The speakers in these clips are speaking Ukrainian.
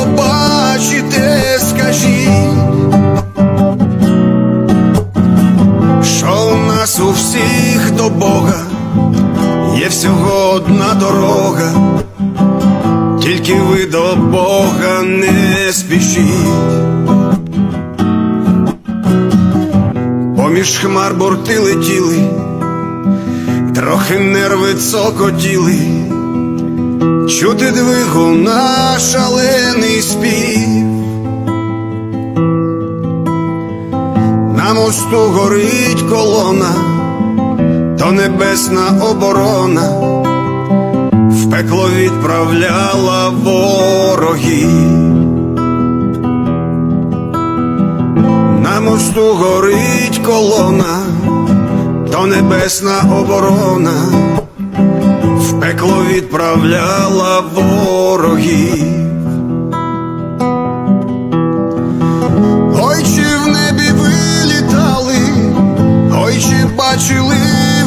Побачите, скажіть, що у нас у всіх до Бога? Є всього одна дорога, тільки ви до Бога не спішіть. Поміж хмар борти летіли, трохи нерви цокотіли, чути двигун на шалений спів. На мосту горить колона, то небесна оборона, в пекло відправляла ворогів. На мосту горить колона, то небесна оборона, відправляла ворогів. Ой, чи в небі ви літали, ой, чи бачили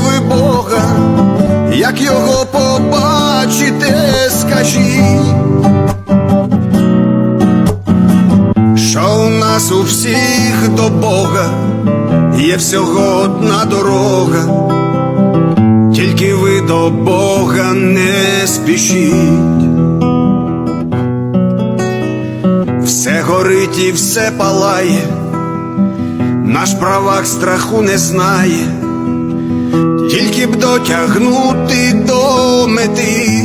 ви Бога, як його побачите, скажіть. Що у нас у всіх до Бога є всього одна дорога, не спішіть. Все горить і все палає, наш правак страху не знає, тільки б дотягнути до мети.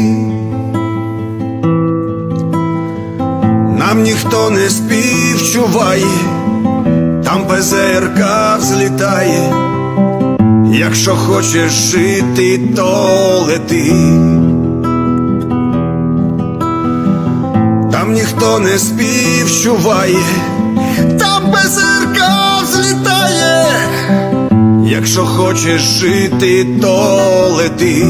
Нам ніхто не співчуває, там ПЗРК взлітає. Якщо хочеш жити, то лети. Там ніхто не співчуває, там безерка взлітає. Якщо хочеш жити, то лети.